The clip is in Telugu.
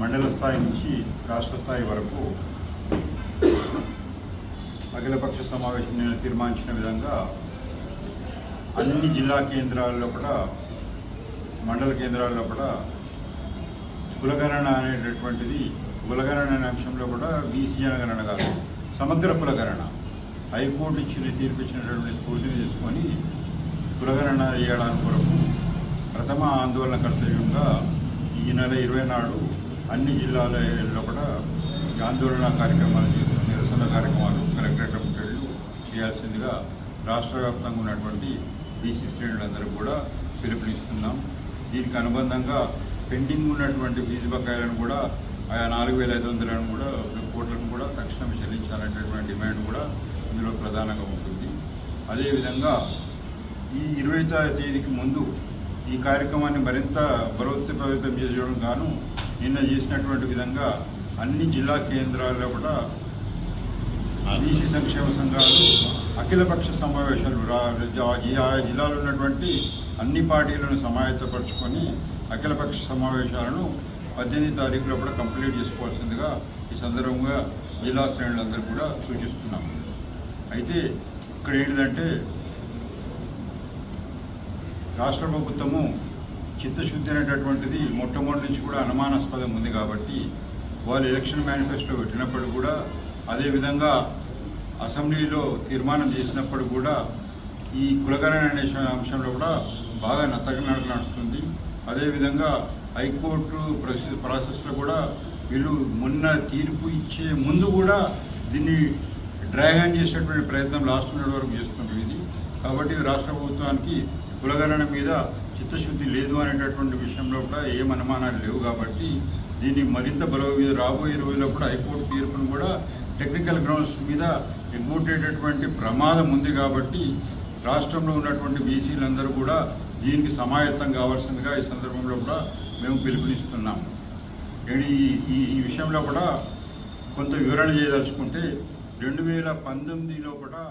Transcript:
మండల స్థాయి నుంచి రాష్ట్ర స్థాయి వరకు అఖిలపక్ష సమావేశం నేను తీర్మానించిన విధంగా అన్ని జిల్లా కేంద్రాల్లో కూడా మండల కేంద్రాల్లో కూడా కులగణన అనేటటువంటిది కులగణన అనే అంశంలో కూడా బీసీ జనగణన కాదు సమగ్ర కులగణన. హైకోర్టు ఇచ్చిన తీర్పు ఇచ్చినటువంటి స్ఫూర్తిని తీసుకొని కులగణన చేయడానికి కొరకు ప్రథమ ఆందోళన కర్తవ్యంగా ఈ నెల ఇరవై నాడు అన్ని జిల్లాలలో కూడా ఆందోళన కార్యక్రమాలు నిరసన కార్యక్రమాలు కలెక్టరేట్ ముట్టడిలు చేయాల్సిందిగా రాష్ట్ర వ్యాప్తంగా ఉన్నటువంటి బీసీ శ్రేణులందరూ కూడా పిలుపునిస్తున్నాం. దీనికి అనుబంధంగా పెండింగ్ ఉన్నటువంటి ఫీజు బకాయిలను కూడా ఆయా నాలుగు వేల ఐదు వందలను కూడా కోట్లను కూడా తక్షణం చెల్లించాలనేటటువంటి డిమాండ్ కూడా ఇందులో ప్రధానంగా ఉంటుంది. అదేవిధంగా ఈ ఇరవై తేదీకి ముందు ఈ కార్యక్రమాన్ని మరింత బలోత్పేతం చేయడం గాను నిన్న చేసినటువంటి విధంగా అన్ని జిల్లా కేంద్రాల్లో కూడా బీసీ సంక్షేమ సంఘాలు అఖిలపక్ష సమావేశాలు రా- ఆయా జిల్లాలో ఉన్నటువంటి అన్ని పార్టీలను సమాయత్తపరుచుకొని అఖిలపక్ష సమావేశాలను పద్దెనిమిది తారీఖులో కూడా కంప్లీట్ చేసుకోవాల్సిందిగా ఈ సందర్భంగా జిల్లా శ్రేణులందరూ కూడా సూచిస్తున్నాం. అయితే ఇక్కడ ఏంటిదంటే రాష్ట్ర ప్రభుత్వము చిత్తశుద్ధి అనేటటువంటిది మొట్టమొదటి నుంచి కూడా అనుమానాస్పదం ఉంది కాబట్టి వాళ్ళు ఎలక్షన్ మేనిఫెస్టో పెట్టినప్పుడు కూడా అదేవిధంగా అసెంబ్లీలో తీర్మానం చేసినప్పుడు కూడా ఈ కులగరణ అనే అంశంలో కూడా బాగా నత్తగనడక నడుస్తుంది. అదేవిధంగా హైకోర్టు ప్రాసెస్ ప్రాసెస్లో కూడా వీళ్ళు మొన్న తీర్పు ఇచ్చే ముందు కూడా దీన్ని డ్రాగన్ చేసేటువంటి ప్రయత్నం లాస్ట్ మినిట్ వరకు చేస్తున్నారు ఇది. కాబట్టి రాష్ట్ర ప్రభుత్వానికి కులగణన మీద చిత్తశుద్ధి లేదు అనేటటువంటి విషయంలో కూడా ఏం అనుమానాలు లేవు కాబట్టి దీన్ని మరింత బలో రాబోయే రోజుల్లో కూడా హైకోర్టు తీర్పును కూడా టెక్నికల్ గ్రౌండ్స్ మీద ఎగ్గొట్టేటటువంటి ప్రమాదం ఉంది కాబట్టి రాష్ట్రంలో ఉన్నటువంటి బీసీలందరూ కూడా దీనికి సమాయత్తం కావాల్సిందిగా ఈ సందర్భంలో కూడా మేము పిలుపునిస్తున్నాము ఈ- ఈ ఈ విషయంలో కూడా కొంత వివరణ చేయదలుచుకుంటే రెండు వేల పంతొమ్మిదిలో కూడా